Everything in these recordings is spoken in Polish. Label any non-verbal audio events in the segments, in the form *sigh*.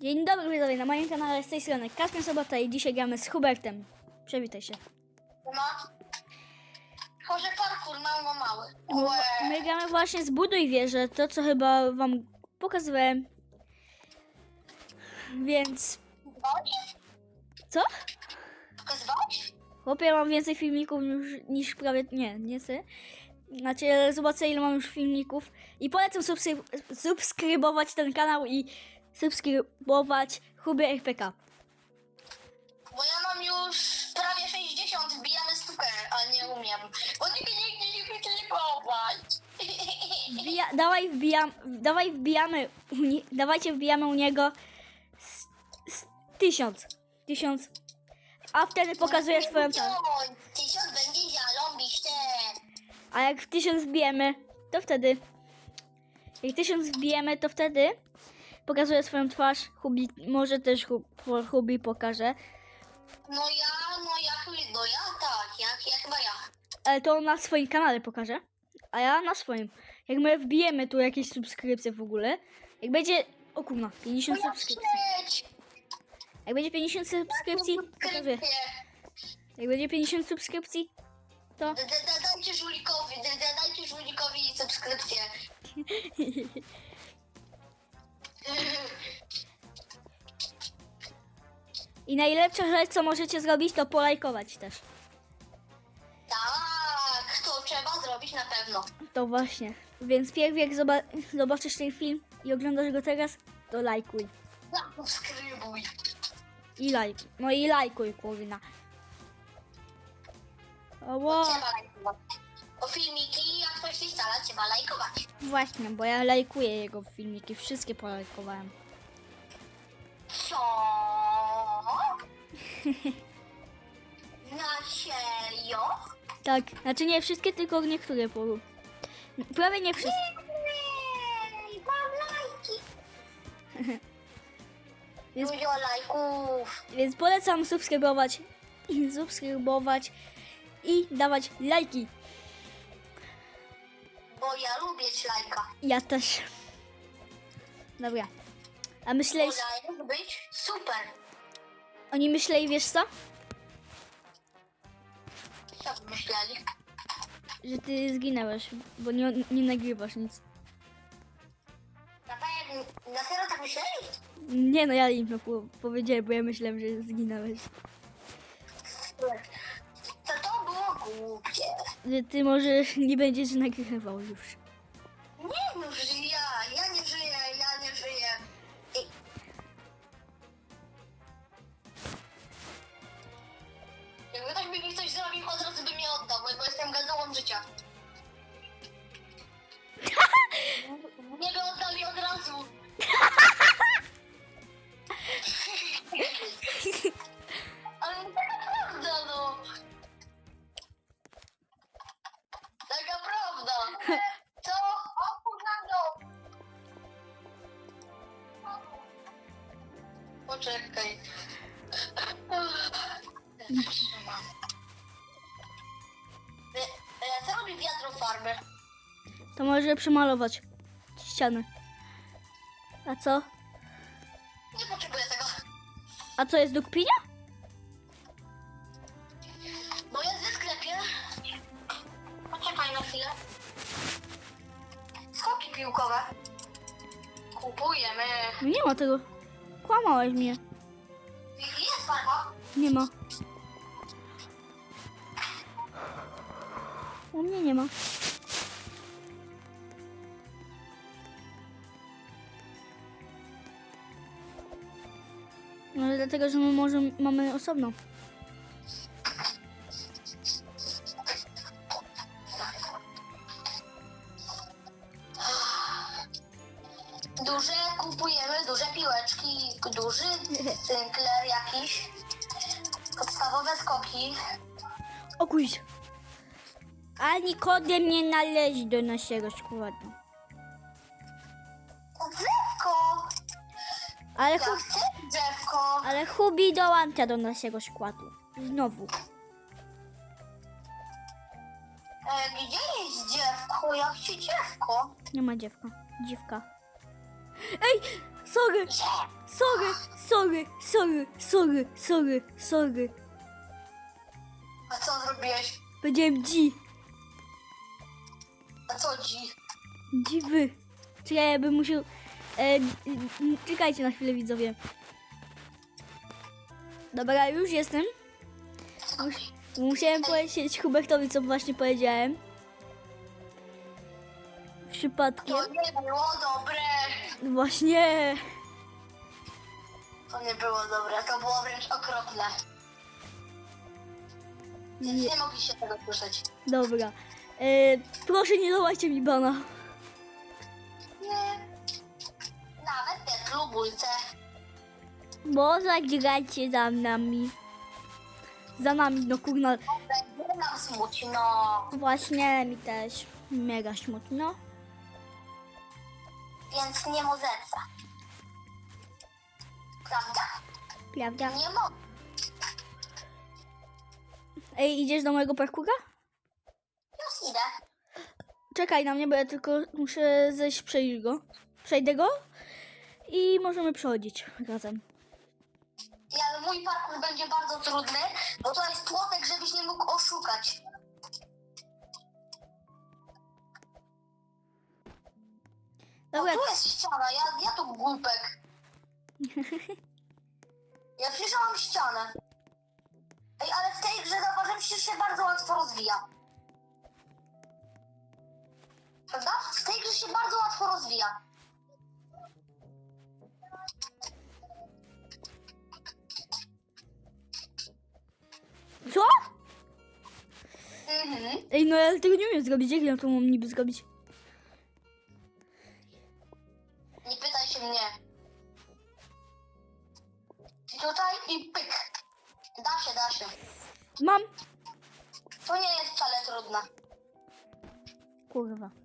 Dzień dobry widzowie, na moim kanale z tej strony Kasper Sobota i dzisiaj gramy z Hubertem. Przywitaj się. No. Może parkour mało mały. Łe. My gramy właśnie z Buduj Wieżę, to co chyba wam pokazywałem. Więc... Pokazywałeś? Co? Pokazywałeś? Chłopie, mam więcej filmików już, niż prawie... Nie, nie chcę. Znaczy, zobaczę ile mam już filmików. I polecam subskry- subskrybować ten kanał i subskrybować Huby RPK. Bo ja mam już prawie 60, wbijamy stówkę, a nie umiem. Bo nie chce się klikować. Wbija, dawaj, wbijam, dawaj wbijamy, nie, dawajcie wbijamy u niego s, s, tysiąc, tysiąc, a wtedy pokazuję swoją twarz. Tysiąc będzie zarąbiście. A jak w tysiąc wbijemy, to wtedy, jak tysiąc wbijemy, to wtedy pokazuję swoją twarz, Hubi, może też Hu- po- Hubi pokaże, No ja, no ja, no ja tak, jak, jak chyba ja. ale to on na swoim kanale pokaże, a ja na swoim. Jak my wbijemy tu jakieś subskrypcje w ogóle, jak będzie, o kurna, 50 No ja subskrypcji. Jak będzie 50 subskrypcji, pokazuję. Jak będzie 50 subskrypcji, to. Da- da- da- Dajcie żulikowi, da- da- dajcie żulikowi subskrypcję. *laughs* I najlepsza rzecz, co możecie zrobić, to polajkować też. Tak, to trzeba zrobić na pewno. To właśnie. Więc pierw jak zoba- zobaczysz ten film i oglądasz go teraz, to lajkuj. Subskrybuj. I lajkuj. No i lajkuj, kurna. Oło. Trzeba lajkować. Bo filmiki, ktoś stara, trzeba lajkować. Właśnie, bo ja lajkuję jego filmiki. Wszystkie polajkowałem. Co? *laughs* Na serio? Tak. Znaczy nie wszystkie, tylko niektóre. Po... Prawie nie wszystkie. Jej, mam lajki. *laughs* Więc Dużo lajków. Więc polecam subskrybować i subskrybować i dawać lajki. Bo ja lubię lajka. Ja też. Dobra. A myśleli, Może być super. oni myśleli, wiesz co? Co myśleli? Że ty zginęłeś, bo nie, nie nagrywasz nic. Na, pewno- na serio tak myśleli? Nie no, ja im to po- powiedziałem, bo ja myślałem, że zginęłeś. To ty może *laughs* nie będziesz nagrywał już. Może przemalować ściany. A co? Nie potrzebuję tego. A co jest do kupienia? Bo jest w sklepie. Poczekaj na chwilę. Skoki piłkowe. Kupujemy. No nie ma tego. Kłamałeś mnie. Jest. Nie ma. U mnie nie ma. No ale dlatego, że my może mamy osobno. Duże kupujemy, duże piłeczki, duży *laughs* cynkler jakiś. Podstawowe skoki. O kuź. A Nikodem nie należy do naszego składu. Drzewko! Ale, Ja chcę ale Hubi dołącza do naszego składu. Znowu. E, gdzie jest dziewko? Ja chcę dziewko. Nie ma dziewka. Dziwka. Ej! sorry, sorry, sorry, sorry, sorry, sorry, sorry. A co zrobiłeś? Powiedziałem dzi, A co dzi? dziwy. Czekaj, ja bym musiał... E, czekajcie na chwilę, widzowie. Dobra, już jestem. Mus, musiałem powiedzieć Hubertowi, co właśnie powiedziałem. Przypadkiem. To nie było dobre. Właśnie. To nie było dobre, to było wręcz okropne. Nie. nie mogliście tego słyszeć. Dobra. E, proszę nie dawajcie mi bana. Nie. Nawet Pietru bójce. Bo zagracie za nami. Za nami, no kurna. Nam smutno. Właśnie mi też mega smutno. Więc nie muzeca. Prawda? Prawda? Nie mo. Ej, idziesz do mojego parkura? Już idę. Czekaj na mnie, bo ja tylko muszę zejść, przejść go. Przejdę go i możemy przechodzić razem. I ale mój parkour będzie bardzo trudny, bo to jest płotek, żebyś nie mógł oszukać. Dobra, O, tu jest ściana, ja, ja tu głupek. Ja mam ścianę. Ej, ale w tej grze zauważyłem, że się bardzo łatwo rozwija. Prawda? W tej grze się bardzo łatwo rozwija. Co? Mhm. Ej, no ja tego nie umiem zrobić. Jak ja to mam niby zrobić? Nie pytaj się mnie. I tutaj i pyk. Da się, da się. Mam. To nie jest wcale trudne. Kurwa. *laughs*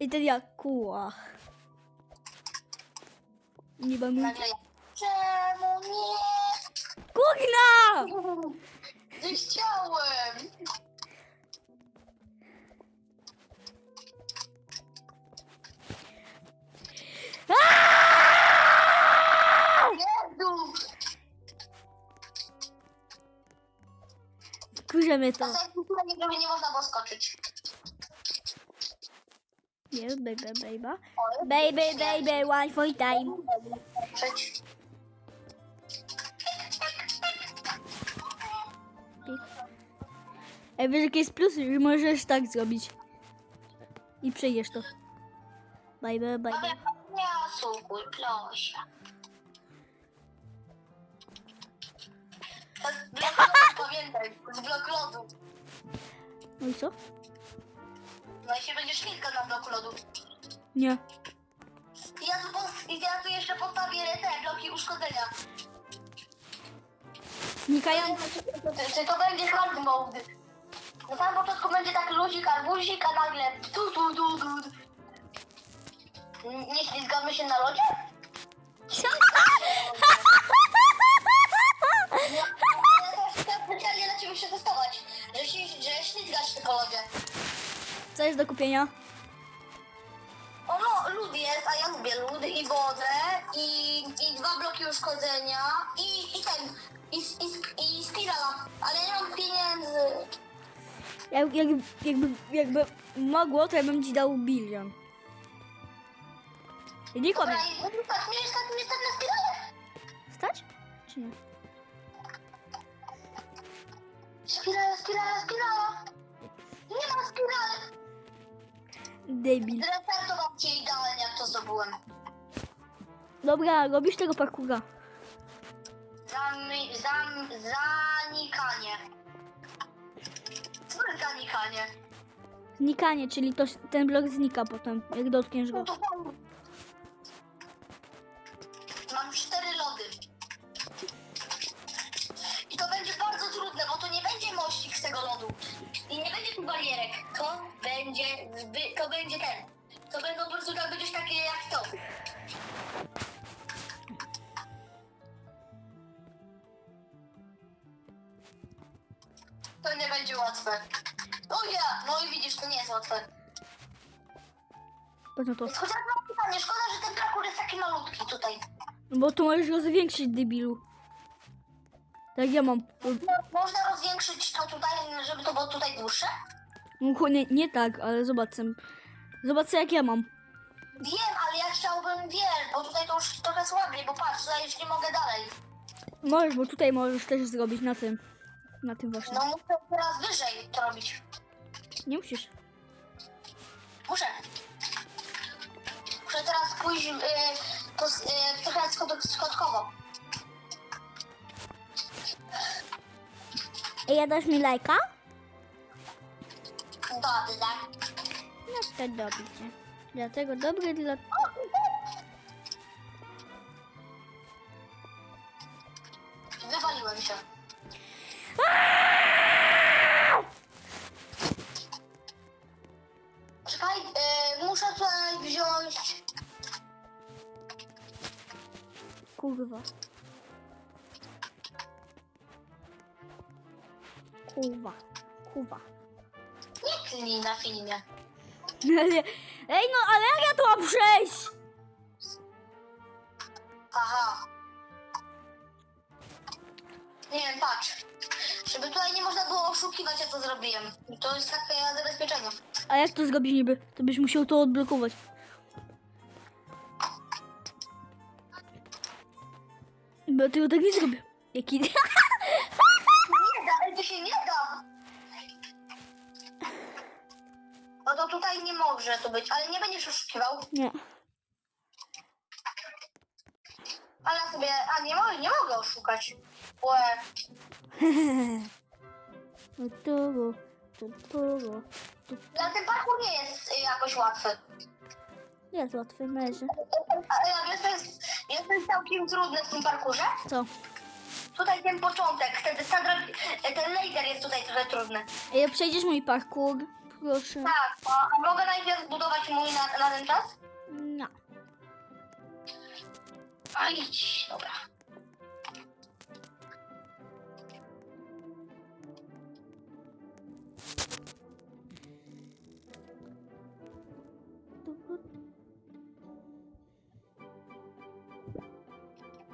I ten jak kułach. Nie mam... Nagle ja. Czemu nie? Kurna! Nie chciałem. Jezu! Kurze mnie to. A tak nie można było skoczyć. Jest, baby, baby. Baby, baby, one for time. Ej, wiesz jaki jest plus? Że możesz tak zrobić. I przejdziesz to. Bye, bye. Dobra, nie osłuchuj, proszę. To jest blok lodu, pamiętaj. Z blok lodu. No i co? No i się będzie ślizgał na bloku lodu. Nie. Ja tu, pos- ja tu jeszcze postawię te bloki uszkodzenia. Znikają. Czy to będzie hard mode? Na samym początku będzie tak luzik, arbuzik, a nagle tu, tu, tu, tu. N- Nie ślizgamy się na lodzie? *laughs* Ja też chcę specjalnie na ciebie przetestować, że, się, że ślizgasz się po lodzie. Co jest do kupienia? O no, lód jest, a ja lubię lód i wodę i, i dwa bloki uszkodzenia i, i ten, i, i, i spirala, ale ja nie mam pieniędzy. Jak, jak, jakby, jakby mogło, to ja bym ci dał bilion. I nie kłamie. Dobra, i mnie, stać mnie, stać na. Stać? Czy nie? Spirala, spirala, spirala. Nie ma spirale. Debil. Zrestartował cię idealnie, jak to zdobyłem. Dobra, robisz tego parkura. Zami, zam, zanikanie. Co to jest zanikanie? Znikanie, czyli to, ten blok znika potem, jak dotkniesz go. No to będzie zby, to będzie ten. To będą po prostu tak będziesz takie jak to. To nie będzie łatwe. O ja, no i widzisz, to nie jest łatwe. Na to. Chociaż mam pytanie, szkoda, że ten parkour jest taki malutki tutaj. Bo to możesz go zwiększyć, debilu. Tak ja mam. Można rozwiększyć to tutaj, żeby to było tutaj dłuższe? No, Nie, nie tak, ale zobaczę. Zobaczę jak ja mam. Wiem, ale ja chciałbym, wiesz, bo tutaj to już trochę słabiej, bo patrz, tutaj już nie mogę dalej. Możesz, bo tutaj możesz też zrobić na tym. Na tym właśnie. No muszę teraz wyżej to robić. Nie musisz. Muszę. Muszę teraz pójść yy, to, yy, trochę skokkowo. Ej, dasz mi lajka? Dobrze. No to dobrze. Dlatego dobry dla... Ej, no ale jak ja to mam przejść? Aha. Nie wiem, patrz. Żeby tutaj nie można było oszukiwać, ja to zrobiłem. To jest takie zabezpieczenie. A jak to zrobić niby? To byś musiał to odblokować. Bo ja tego tak nie zrobię. Jaki... *laughs* Nie da, ale to się nie No to tutaj nie może to być, ale nie będziesz oszukiwał. Nie. Ale ja sobie, a nie mogę, nie mogę oszukać. Łe. *laughs* No to, to, to, to. Ale ten parkour nie jest y, jakoś łatwy. Jest łatwy, merzy. A ja wiesz, to jest, jest to całkiem trudne w tym parkurze. Co? Tutaj ten początek, ten, ten, ten laser jest tutaj trochę trudny. Ej, przejdziesz mój parkour? Proszę. Tak, a, a mogę najpierw zbudować mój na, na ten czas? No. A idź, dobra.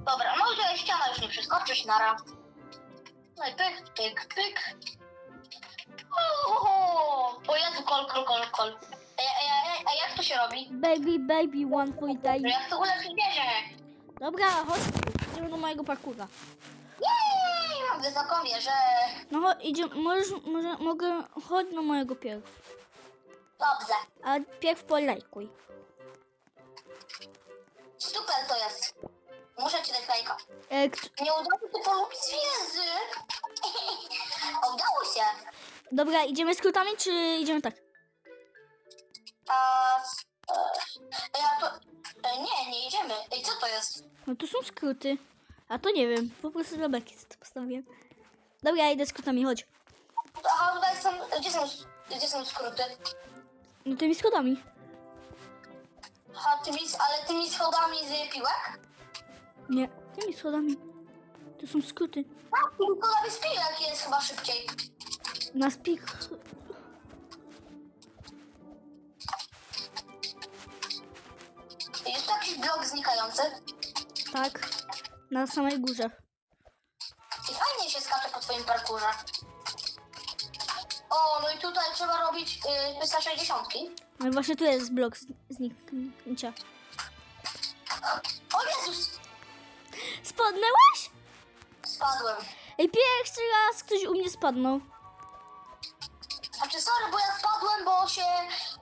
Dobra, no tutaj ściana już nie przeskoczysz, nara. No i pyk, pyk, pyk. Kol, kol, kol, kol. A, a, a, a jak to się robi? Baby, baby, one for time. jak to ulepszyć bierze? Dobra, chodź. Idziemy do mojego parkura. Jej, mam wysoką wieżę. No chodź, idziemy, możesz, może, mogę, chodź do mojego pierw. Dobrze. A pierw polajkuj. Super to jest. Muszę ci dać lajka. E, kt- Nie udało się polubić zwierzy. *laughs* Udało się. Dobra, idziemy skrótami, czy idziemy tak? A, e, ja to... E, nie, nie idziemy. Ej, co to jest? No tu są skróty. A to nie wiem, po prostu dla beki to postawiłem. Dobra, ja idę skrótami, chodź. Aha, tutaj są... Gdzie są, gdzie są skróty? No tymi schodami. Aha, tymi, ale tymi schodami z piłek? Nie, tymi schodami. To są skróty. Tak, tymi schodami z piłek jest chyba szybciej. Na spik. Jest tu jakiś blok znikający? Tak. Na samej górze. I fajnie się skacze po twoim parkurze. O, no i tutaj trzeba robić y, 360. No i właśnie tu jest blok zniknięcia. O Jezus! Spadnęłaś? Spadłem. Ej, pierwszy raz ktoś u mnie spadnął. Znaczy sorry, bo ja spadłem, bo się...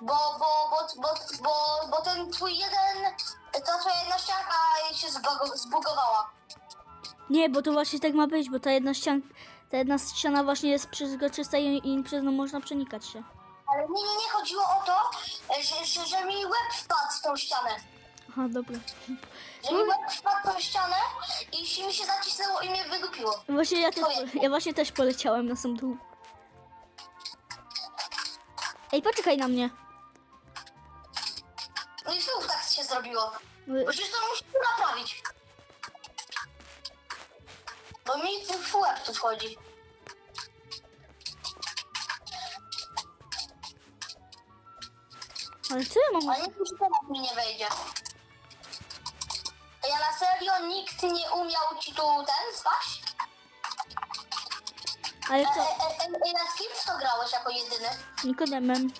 Bo, bo, bo, bo, bo, bo ten twój jeden... Ta twoja jedna ścianka się zbugowała. Nie, bo to właśnie tak ma być, bo ta jedna ściana, ta jedna ściana właśnie jest przezroczysta i, i przez nią można przenikać się. Ale nie, nie, nie chodziło o to, że, że, że mi łeb wpadł w tą ścianę. Aha, dobra. Że mi łeb wpadł w tą ścianę i się mi się zacisnęło i mnie wygupiło. Właśnie ja też, ja właśnie też poleciałem na sam dół. Ej, poczekaj na mnie. No i znów tak się zrobiło. Y, Bo przecież to musimy naprawić. Bo mi w łeb tu wchodzi. Ale co ja mam? Ale nie wiem, czy teraz mi nie wejdzie. Ej, a na serio nikt nie umiał ci tu ten spaść? Ale E, co? e, e, e, na kim to grałeś jako jedyny? Nikodemem.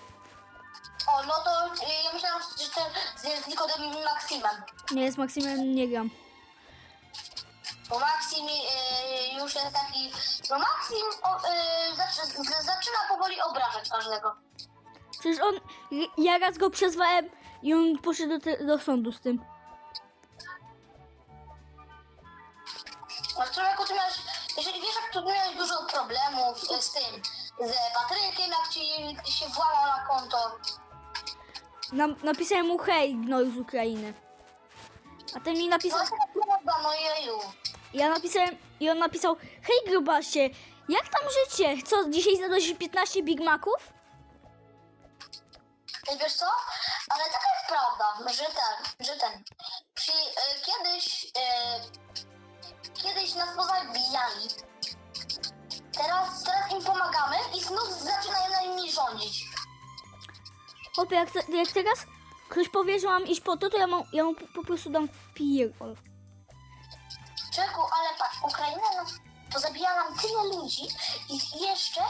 O, no to ja myślałam, że z, z Nikodem i Maksimem. Nie, z Maksymem nie gram. Bo Maksim już jest taki... No Maksim o, zaczy, z- zaczyna powoli obrażać każdego. Przecież on, ja raz go przezwałem i on poszedł do, te, do sądu z tym. No człowieku, ty miałeś... Jeżeli wiesz, jak tu miałeś dużo problemów e, z tym, z Patrykiem, jak ci się włamał na konto. Nam, napisałem mu hej, gnoju z Ukrainy. A ten mi No napisał, no jeju. ja napisałem i on napisał hej grubasie, jak tam życie? Co, dzisiaj zjadłeś 15 Big Maców? Wiesz co? Ale taka jest prawda, że ten, że ten. Przy, e, kiedyś, e, kiedyś nas pozabijali. Teraz, teraz im pomagamy i znów zaczynają na nimi rządzić. Chłopie, jak, te- jak teraz ktoś powie, że mam iść po to, to ja, mam, ja mu po, po prostu dam w pierdol. Czego, ale patrz, Ukraina nas pozabijała nam tyle ludzi i jeszcze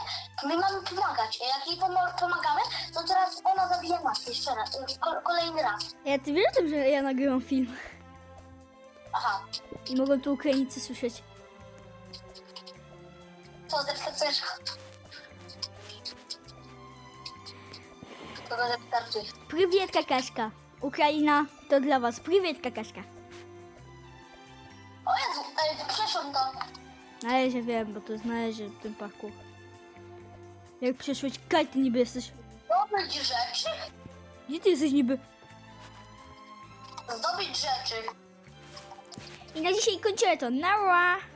my mamy pomagać. A jak jej pomo- pomagamy, to teraz ona zabija nas jeszcze raz, ko- kolejny raz. Ja ty wiesz o tym, że ja nagrywam film Aha, i mogą tu Ukraińcy słyszeć. to zepsujesz. To go wystarczy. Prywiet kakaszka. Ukraina, to dla was. Prywiet kakaszka. O Jezu, e, przeszłam to. Ale ja wiem, bo to jest należy w tym parku. Jak przeszłeś, kaj ty niby jesteś. Zdobyć rzeczy? Gdzie ty jesteś niby? Zdobyć rzeczy. I na dzisiaj kończymy to. Nara!